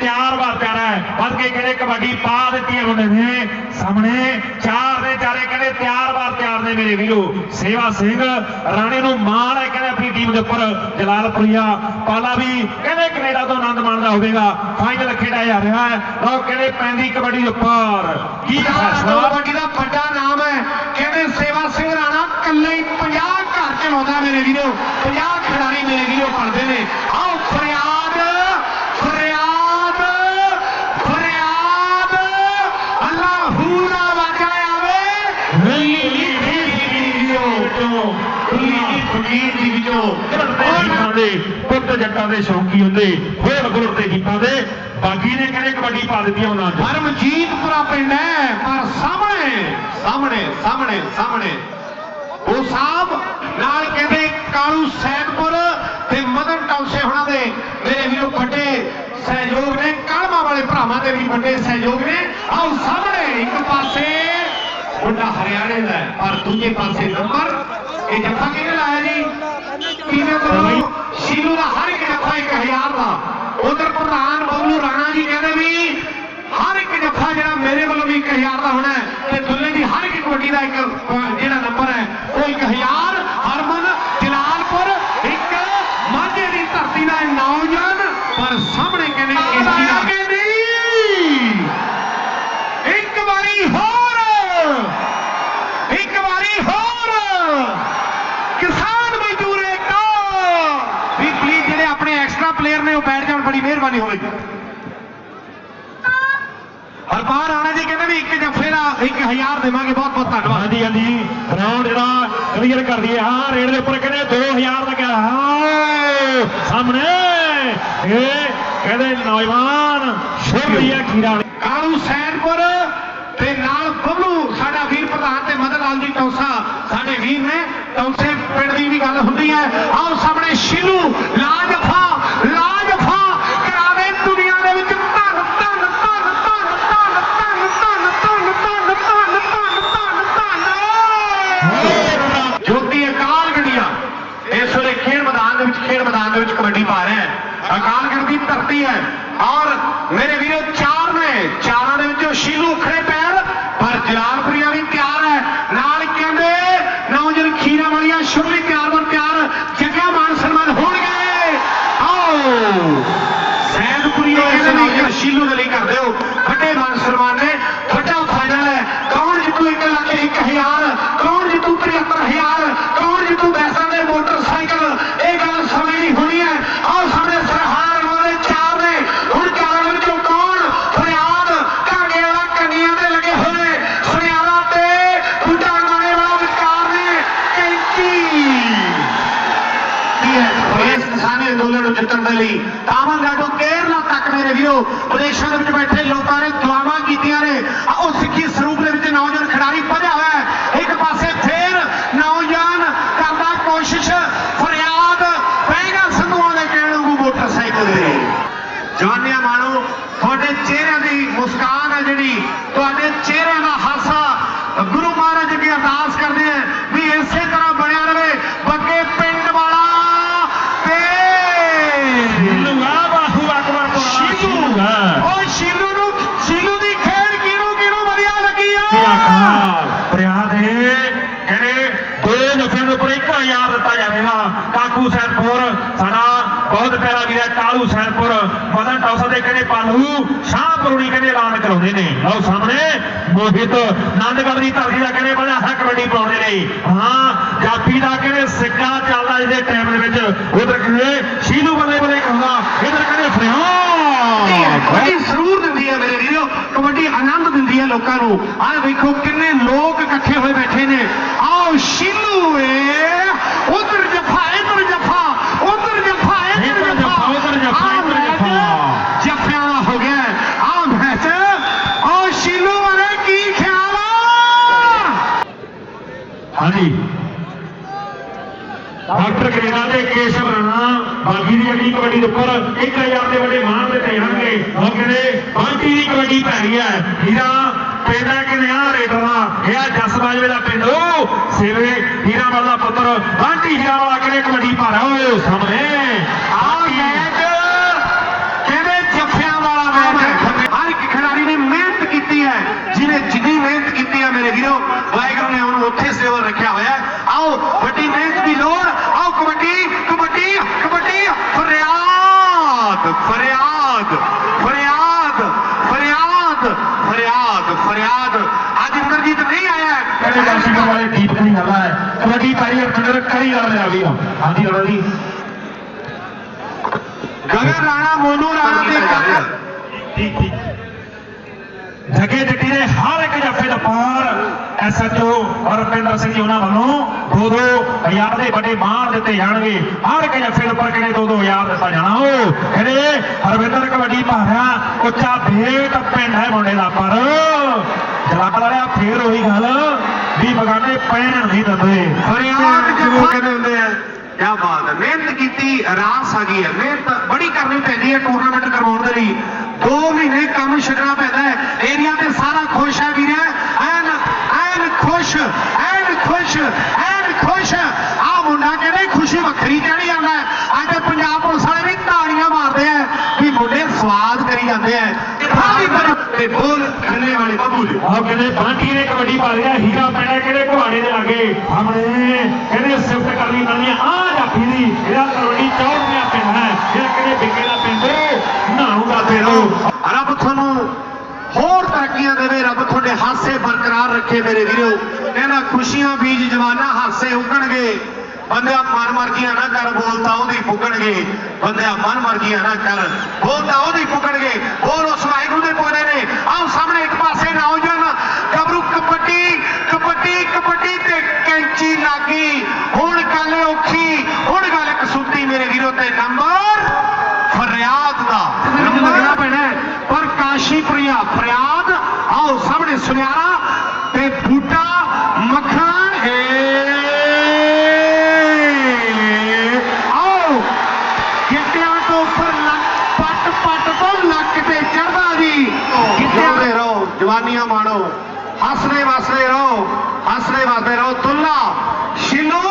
ਤਿਆਰ ਵਾ ਤਿਆਰ ਹੈ ਵੱਧ ਕੇ ਕਹਿੰਦੇ ਕਬੱਡੀ ਪਾ ਦਿੱਤੀ ਹੈ ਮੁੰਡੇ ਨੇ। ਸਾਹਮਣੇ ਚਾਰ ਦੇ ਚਾਰੇ ਕਹਿੰਦੇ ਤਿਆਰ ਵਾ ਤਿਆਰ ਨੇ ਮੇਰੇ ਵੀਰੋ। ਸੇਵਾ ਸਿੰਘ ਰਾਣੇ ਨੂੰ ਮਾਣ ਹੈ ਕਹਿੰਦੇ ਆਪਣੀ ਟੀਮ ਦੇ ਉੱਪਰ। ਜਲਾਲਪੁਰੀਆ ਪਾਲਾ ਵੀ ਕਹਿੰਦੇ ਕੈਨੇਡਾ ਤੋਂ ਆਨੰਦ ਮਾਣਦਾ ਹੋਵੇਗਾ। ਫਾਈਨਲ ਖੇਡਿਆ ਜਾ ਰਿਹਾ ਹੈ। ਲਓ ਕਹਿੰਦੇ ਪੈਂਦੀ ਕਬੱਡੀ ਦੇ ਉੱਪਰ। ਕੀ ਫੈਸਲਾ? ਕਬੱਡੀ ਦਾ ਵੱਡਾ ਨਾਮ ਹੈ। ਕਹਿੰਦੇ ਸੇਵਾ ਸਿੰਘ ਰਾਣਾ ਇਕੱਲੇ ਹੀ 50 ਘਰ ਚਲਾਉਂਦਾ ਮੇਰੇ ਵੀਰੋ। 50 ਖਿਡਾਰੀ ਮੇਰੇ ਵੀਰੋ ਪੜਦੇ ਨੇ। ਆਓ ਫਰਿਆਦ ਤੋਂ ਨੀਲੀ ਫਕੀਰ ਦੀ ਵੀਡੀਓ ਜੱਟਾਂ ਦੇ ਪੁੱਤ ਜੱਟਾਂ ਦੇ ਸ਼ੌਂਕੀ ਹੁੰਦੇ ਹੋਰ ਗੁਰ ਤੇ ਜੀਤਾਂ ਦੇ। ਬਾਗੀ ਨੇ ਕਹਿੰਦੇ ਕਬੱਡੀ ਪਾ ਦਿੱਤੀ ਉਹਨਾਂ ਨੇ ਹਰਮਜੀਤਪੁਰਾ ਪਿੰਡ ਹੈ, ਪਰ ਸਾਹਮਣੇ ਸਾਹਮਣੇ ਸਾਹਮਣੇ ਸਾਹਮਣੇ। ਉਹ ਸਾਹਿਬ ਨਾਲ ਕਹਿੰਦੇ ਕਾਲੂ ਸੈਦਪੁਰ ਤੇ ਮਦਨ ਟੌਸੇ ਹੁਣਾਂ ਦੇ ਮੇਰੇ ਵੀਰੋ ਵੱਡੇ ਸਹਿਯੋਗ ਨੇ, ਕਾਲਮਾ ਵਾਲੇ ਭਰਾਵਾਂ ਦੇ ਵੀ ਵੱਡੇ ਸਹਿਯੋਗ ਨੇ। ਆਓ ਸਾਹਮਣੇ ਇੱਕ ਪਾਸੇ, ਮੁੰਡਾ ਹਰਿਆਣੇ ਦਾ ਪਰ ਦੂਜੇ ਪਾਸੇ ਨੰਬਰ ਇਹ ਜੱਫਾ ਕਿਹਨੇ ਲਾਇਆ ਜੀ? ਕਿਹਨੇ ਕੋਲੋਂ ਸ਼ੀਲੂ ਦਾ ਹਰ ਇੱਕ ਜੱਫਾ 1000 ਦਾ। ਉਧਰ ਪ੍ਰਧਾਨ ਬਬਲੂ ਰਾਣਾ ਜੀ ਕਹਿੰਦੇ ਵੀ ਹਰ ਇੱਕ ਜੱਫਾ ਜਿਹੜਾ ਮੇਰੇ ਵੱਲੋਂ ਵੀ 1000 ਦਾ ਹੋਣਾ ਤੇ ਦੁੱਲੇ ਦੀ ਹਰ ਇੱਕ ਕਬੱਡੀ ਦਾ ਇੱਕ ਅਹ, ਜਿਹੜਾ ਨੰਬਰ ਹੈ ਉਹ 1000 ਹਰਮਨ ਜਲਾਲਪੁਰ ਇੱਕ ਮਾਝੇ ਦੀ ਧਰਤੀ ਦਾ ਇਹ ਨੌਜਵਾਨ ਪਰ ਸਾਹਮਣੇ ਕਹਿੰਦੇ ਕੇਸੀ ਦਾ ਇੱਕ ਵਾਰੀ ਹੋਰ ਇੱਕ ਵਾਰੀ ਹੋਰ ਕਿਸਾਨ ਮਜ਼ਦੂਰ ਏਕਤਾ ਵੀ ਪਲੀਜ਼ ਜਿਹੜੇ ਆਪਣੇ ਐਕਸਟਰਾ ਪਲੇਅਰ ਨੇ ਉਹ ਬੈਠ ਜਾਣ ਬੜੀ ਮਿਹਰਬਾਨੀ ਹੋਵੇਗੀ ਹਰਪਾਲ ਰਾਣਾ ਜੀ ਕਹਿੰਦੇ ਵੀ ਇੱਕ ਜੱਫੇ ਦਾ 1000 ਦੇਵਾਂਗੇ ਬਹੁਤ ਬਹੁਤ ਧੰਨਵਾਦ। ਹਾਂਜੀ ਹਾਂਜੀ। ਗਰਾਊਂਡ ਜਿਹੜਾ ਕਲੀਅਰ ਕਰ ਦਈਏ ਹਾਂ ਰੇਡ ਦੇ ਉੱਪਰ ਕਹਿੰਦੇ 2000 ਦਾ ਕਿਹਾ ਹਾਂ ਸਾਹਮਣੇ। ਇਹ ਕਹਿੰਦੇ ਨੌਜਵਾਨ ਸ਼ੁਭ ਲਿਆ ਖੀਰਾ ਕਾਲੂ ਸੈਨਪੁਰ ਤੇ ਨਾਲ ਬੱਬਲੂ ਸਾਡਾ ਵੀਰ ਪ੍ਰਧਾਨ ਤੇ ਮਦਨ ਲਾਲ ਜੀ ਟੌਸਾ ਸਾਡੇ ਵੀਰ ਨੇ। ਟੌਸੇ ਪਿੰਡ ਦੀ ਵੀ ਗੱਲ ਹੁੰਦੀ ਹੈ। ਆਓ ਸਾਹਮਣੇ ਸ਼ਿਲੂ ਅਕਾਲਗੜ੍ਹ ਦੀ ਧਰਤੀ ਹੈ ਔਰ ਮੇਰੇ ਵੀਰੋ ਚਾਰ ਨੇ ਚਾਰਾਂ ਦੇ ਵਿੱਚੋਂ ਸ਼ੀਲੂ ਖੜੇ ਪੈਰ ਪਰ ਜਲਾਲਪੁਰੀਆ ਵੀ ਤਿਆਰ ਹੈ ਨਾਲ ਕਹਿੰਦੇ ਨੌਜਵਾਨ ਖੀਰਾ ਵਾਲੀਆਂ ਸ਼ੁਭ ਵੀ ਤਿਆਰ ਬਰ ਤਿਆਰ ਜੱਗਾ ਮਾਨ ਸਨਮਾਨ ਹੋਣਗੇ ਆਓ ਸੈਦਪੁਰੀਆ ਇਸ ਨਾਲ ਸ਼ੀਲੂ ਦੇ ਲਈ ਕਰਦੇ ਹੋ ਵੱਡੇ ਮਾਨ ਸਨਮਾਨ ਨੇ ਵੱਡਾ ਫਾਈਨਲ ਹੈ ਕੌਣ ਜਿੱਤੂ 1 ਲੱਖ 1000 ਕੌਣ ਜਿੱਤੂ 73000 ਕੌਣ ਜਿੱਤੂ ਬੈਸਾਂ ਦੇ ਮੋਟਰਸਾਈਕਲ ਇਹ ਗੱਲ ਸਮਝ ਨਹੀਂ ਹੋਣੀ ਹੈ ਆਓ ਸਾਹਮਣੇ ਸਰਹਾਰ ਵਾਲੇ ਚਾਰ ਨੇ ਹੁਣ ਚਾਰਾਂ ਵਿੱਚੋਂ ਕੌਣ ਫਰਿਆਦ ਕਾਂਗੇ ਵਾਲਾ ਕੰਨੀਆਂ ਤੇ ਲੱਗੇ ਹੋਏ ਸੁਨਿਆਰਾ ਤੇ ਬੁੱਢਾ ਗਾਣੇ ਵਾਲਾ ਵਿਚਕਾਰ ਨੇ ਕੈਂਚੀ ਕੀ ਹੈ ਇਸ ਕਿਸਾਨੀ ਅੰਦੋਲਨ ਨੂੰ ਜਿੱਤਣ ਦੇ ਤਾਮਿਲਨਾਡੂ ਕੇਰਲਾ ਤੱਕ ਮੇਰੇ ਵੀਰੋ। ਵਿਦੇਸ਼ਾਂ ਦੇ ਵਿੱਚ ਬੈਠੇ ਲੋਕਾਂ ਨੇ ਦੁਆਵਾਂ ਕੀਤੀਆਂ ਨੇ। ਉਹ ਸਿੱਖੀ ਸਰੂਪ ਦੇ ਵਿੱਚ ਨੌਜਵਾਨ ਖਿਡਾਰੀ ਵਧਿਆ ਹੋਇਆ ਹੈ ਇੱਕ ਪਾਸੇ ਫੇਰ ਨੌਜਵਾਨ ਕਰਦਾ ਕੋਸ਼ਿਸ਼ ਫਰਿਆਦ ਪੈਗਾ ਸੰਧੂਆਂ ਦੇ ਕਹਿਣ ਨੂੰ ਮੋਟਰਸਾਈਕਲ ਤੇ ਜਵਾਨੀਆਂ ਮਾਣੋ ਤੁਹਾਡੇ ਚਿਹਰਿਆਂ ਦੀ ਮੁਸਕਾਨ ਹੈ ਜਿਹੜੀ ਤੁਹਾਡੇ ਚਿਹਰਿਆਂ ਦਾ ਹਾਸਾ ਗੁਰੂ ਮਹਾਰਾਜ ਅੱਗੇ ਅਰਦਾਸ ਕਰਦੇ ਆ ਵੀ ਇਸੇ ਤਰ੍ਹਾਂ ਬਣਿਆ ਰਵੇ ਬੱਗੇ ਪਿੰਡ ਵਾਲਾ ਤੇ ਸ਼ੀਲੂਗਾ ਬਾਹੂ ਅਕਬਰ ਤੋਂ ਸ਼ੀਲੂ ਓ ਸ਼ੀਲੂ ਨੂੰ ਸ਼ੀਲੂ ਦੀ ਖੇਡ ਕਿਹਨੂੰ ਕਿਹਨੂੰ ਵਧੀਆ ਲੱਗੀ ਆ ਕੀ ਆਖਾਂ ਫਰਿਆਦ ਹੈ ਕਹਿੰਦੇ ਦੋ ਜਫਿਆਂ ਦੇ ਉੱਪਰ 1000 ਦਿੱਤਾ ਜਾਵੇਗਾ ਕਾਕੂ ਸੈਨਪੁਰ ਸਾਡਾ ਬਹੁਤ ਪਿਆਰਾ ਵੀਰ ਹੈ, ਕਾਲੂ ਸੈਨਪੁਰ ਮਦਨ ਟੌਸਾ ਦੇ ਕਹਿੰਦੇ ਪਾਲੂ ਸ਼ਾਹਪੁਰਣੀ ਕਹਿੰਦੇ ਐਲਾਨ ਕਰਾਉਂਦੇ ਨੇ। ਲਓ ਸਾਹਮਣੇ, ਮੋਹਿਤ ਨੰਦਗੜ੍ਹ ਦੀ ਧਰਤੀ ਦਾ ਕਹਿੰਦੇ ਬੜਾ ਹੱਕ ਕਬੱਡੀ ਪਾਉਂਦੇ ਨੇ। ਹਾਂ, ਜਾਪੀ ਦਾ ਕਹਿੰਦੇ ਸਿੱਕਾ ਚੱਲਦਾ ਜਿਹਦੇ ਟਾਈਮ ਦੇ ਵਿੱਚ। ਉਧਰ ਕਹਿੰਦੇ ਸ਼ੀਲੂ ਬੱਲੇ ਬੱਲੇ ਕਹਿੰਦਾ, ਇਧਰ ਕਹਿੰਦੇ ਫਰਿਆਦ ਕਬੱਡੀ ਸਰੂਰ ਦਿੰਦੀ ਹੈ ਮੇਰੇ ਵੀਰੋ, ਕਬੱਡੀ ਆਨੰਦ ਦਿੰਦੀ ਹੈ ਲੋਕਾਂ ਨੂੰ। ਆਹ ਵੇਖੋ ਕਿੰਨੇ ਲੋਕ ਇਕੱਠੇ ਹੋਏ ਬੈਠੇ ਨੇ। ਆਓ ਸ਼ੀਲੂ ਏ, ਉਧਰ ਬਾਗੀ ਦੀ ਅੱਡੀ ਕਬੱਡੀ ਦੇ ਉੱਪਰ 1000 ਦੇ ਵੱਡੇ ਮਾਣ ਤੇ ਭੇਜਣਗੇ ਉਹ ਕਹਿੰਦੇ ਬਾਗੀ ਦੀ ਕਬੱਡੀ ਭੈਣੀ ਹੈ। ਹੀਰਾ ਪਿੰਡ ਕਿਨੇ ਆ? ਰੇਟਵਾ ਇਹ ਆ ਜਸ ਬਾਜਵੇ ਦਾ ਪਿੰਡ ਸਿਰੇ ਹੀਰਾ ਵਾਲਾ ਪੁੱਤਰ ਬਾਗੀ ਹੀਰਾ ਵਾਲਾ ਕਿਨੇ ਕਬੱਡੀ ਭਾਰਾ ਹੋਏ ਸਾਹਮਣੇ। ਵਾਲਾ ਹਰ ਇੱਕ ਖਿਡਾਰੀ ਨੇ ਮਿਹਨਤ ਕੀਤੀ ਹੈ। ਜਿਹਨੇ ਜਿੰਨੀ ਮਿਹਨਤ ਕੀਤੀ ਹੈ ਮੇਰੇ ਵੀਰੋ ਫਰਿਆਦ ਫਰਿਆਦ ਫਰਿਆਦ ਫਰਿਆਦ। ਅੱਜ ਇੰਦਰਜੀਤ ਨਹੀਂ ਆਇਆ। ਕਹਿੰਦੇ ਦਰਸ਼ਕ ਵਾਲੇ ਦੀਪਕ ਦੀ ਗੱਲ ਹੈ। ਕਬੱਡੀ ਪਾਈ ਅਰਜੁਨ ਕਰੀ ਗੱਲ ਲਿਆ ਵੀਰ। ਹਾਂਜੀ ਲੜੋ ਜੀ। ਗਗਨ ਰਾਣਾ ਮੋਨੂ ਰਾਣਾ ਦੇ ਕਾਕਾ ਠੀਕ ਠੀਕ। ਜਗੇ ਜੱਟੀ ਦੇ ਹਰ ਇੱਕ ਜੱਫੇ ਦਾ ਪਾਰ। ਐਸਐਚਓ ਰਪਿੰਦਰ ਸਿੰਘ ਜੀ ਉਹਨਾਂ ਵੱਲੋਂ ਦੋ ਦੋ ਹਜ਼ਾਰ ਦੇ ਵੱਡੇ ਮਾਣ ਦਿੱਤੇ ਜਾਣਗੇ। ਹਰ ਇੱਕ ਜੱਫੇ ਉੱਪਰ ਕਿਹੜੇ ਦੋ ਦੋ ਹਜ਼ਾਰ ਦਿੱਤਾ ਜਾਣਾ। ਉਹ ਕਹਿੰਦੇ ਹਰਵਿੰਦਰ ਕਬੱਡੀ ਭਾਰਿਆ ਉੱਚਾ ਭੇਟ ਪਿੰਡ ਹੈ ਮੁੰਡੇ ਦਾ ਪਰ ਜਲਾਲ ਵਾਲਿਆ ਫੇਰ ਉਹੀ ਗੱਲ ਵੀ ਬਗਾਨੇ ਪੈਣ ਨਹੀਂ ਦਿੰਦੇ। ਫਰਿਆਦ ਜਦੋਂ ਕਹਿੰਦੇ ਹੁੰਦੇ ਆ ਕੀ ਬਾਤ ਹੈ ਮਿਹਨਤ ਕੀਤੀ ਰਾਸ ਆ ਗਈ ਹੈ। ਮਿਹਨਤ ਬੜੀ ਕਰਨੀ ਪੈਂਦੀ ਹੈ ਟੂਰਨਾਮੈਂਟ ਕਰਵਾਉਣ ਦੇ ਲਈ। 2 ਮਹੀਨੇ ਕੰਮ ਛੱਡਣਾ ਪੈਂਦਾ ਹੈ। ਏਰੀਆ ਤੇ ਸਾਰਾ ਖੁਸ਼ ਹੈ ਵੀਰੇ। ਖੁਸ਼ ਐਨ ਖੁਸ਼ ਐਨ ਖੁਸ਼। ਆ ਮੁੰਡਾ ਕਹਿੰਦੇ ਖੁਸ਼ੀ ਵੱਖਰੀ ਚੜੀ ਜਾਂਦਾ ਅੱਜ ਪੰਜਾਬ ਪੁਲਿਸ ਵਾਲੇ ਵੀ ਤਾੜੀਆਂ ਮਾਰਦੇ ਆ ਵੀ ਮੁੰਡੇ ਸਵਾਦ ਕਰੀ ਜਾਂਦੇ ਆ। ਹਾਂ ਵੀ ਪਰ ਤੇ ਬੋਲ ਖੰਨੇ ਵਾਲੇ ਬੱਬੂ ਜੀ। ਆਹ ਕਹਿੰਦੇ ਬਾਂਟੀ ਨੇ ਕਬੱਡੀ ਪਾ ਲਿਆ ਹੀਰਾ ਪੈਣਾ ਕਿਹੜੇ ਘੁਆੜੇ ਦੇ ਲਾਗੇ? ਸਾਹਮਣੇ ਕਹਿੰਦੇ ਸਿਫਤ ਕਰਨੀ ਪੈਣੀ ਆ। ਜਾਫੀ ਦੀ ਇਹਦਾ ਕਬੱਡੀ ਚੌੜੀਆਂ ਪਿੰਡ ਹੈ। ਇਹ ਕਿਹੜੇ ਬਿੱਕੇ ਦਾ ਪਿੰਡ ਨਾਉਗਾ ਫੇਰੋ ਰੱਬ ਤੁਹਾਨੂੰ ਦੇਵੇ ਰੱਬ ਤੁਹਾਡੇ ਹਾਸੇ ਬਰਕਰਾਰ ਰੱਖੇ ਮੇਰੇ ਵੀਰੋ। ਕਹਿੰਦਾ ਖੁਸ਼ੀਆਂ ਬੀਜ ਜਵਾਨਾ ਹਾਸੇ ਉੱਗਣਗੇ। ਬੰਦਿਆ ਮਨ ਮਰਜ਼ੀਆਂ ਨਾ ਕਰ ਬੋਲਤਾ ਉਹਦੀ ਪੁੱਗਣਗੇ। ਬੰਦਿਆ ਮਨ ਮਰਜ਼ੀਆਂ ਨਾ ਕਰ ਬੋਲਤਾ ਉਹਦੀ ਪੁੱਗਣਗੇ। ਬੋਲ ਉਸ ਵਾਹਿਗੁਰੂ ਦੇ ਪੁੱਗਣੇ ਨੇ। ਆਓ ਸਾਹਮਣੇ ਇੱਕ ਪਾਸੇ ਨੌਜਵਾਨ ਗੱਭਰੂ ਕਬੱਡੀ ਕਬੱਡੀ ਕਬੱਡੀ ਤੇ ਕੈਂਚੀ ਲੱਗੀ। ਹੁਣ ਗੱਲ ਔਖੀ ਹੁਣ ਗੱਲ ਕਸੂਤੀ ਮੇਰੇ ਵੀਰੋ ਤੇ ਨੰਬਰ ਫਰਿਆਦ ਦਾ। ਨੰਬਰ ਲੱਗਣਾ ਪੈਣਾ। ਪਰ ਕਾਸ਼ੀਪੁਰੀਆ ਫਰਿਆਦ ਆਓ ਸਾਹਮਣੇ ਸੁਨਿਆਰਾ ਤੇ ਬੂਟਾ ਮੱਖਣਾ ਏ। ਆਓ, ਗਿੱਟਿਆਂ ਤੋਂ ਉੱਪਰ ਪੱਟ ਪੱਟ ਤੋਂ ਲੱਕ ਤੇ ਚੜਦਾ ਜੀ। ਗਿੱਟਿਆਂ ਰਹੋ, ਜਵਾਨੀਆਂ ਮਾਣੋ। ਹੱਸਦੇ ਵਸਦੇ ਰਹੋ ਹੱਸਦੇ ਵਸਦੇ ਰਹੋ। ਤੁੱਲਾ ਸ਼ਿਨੂ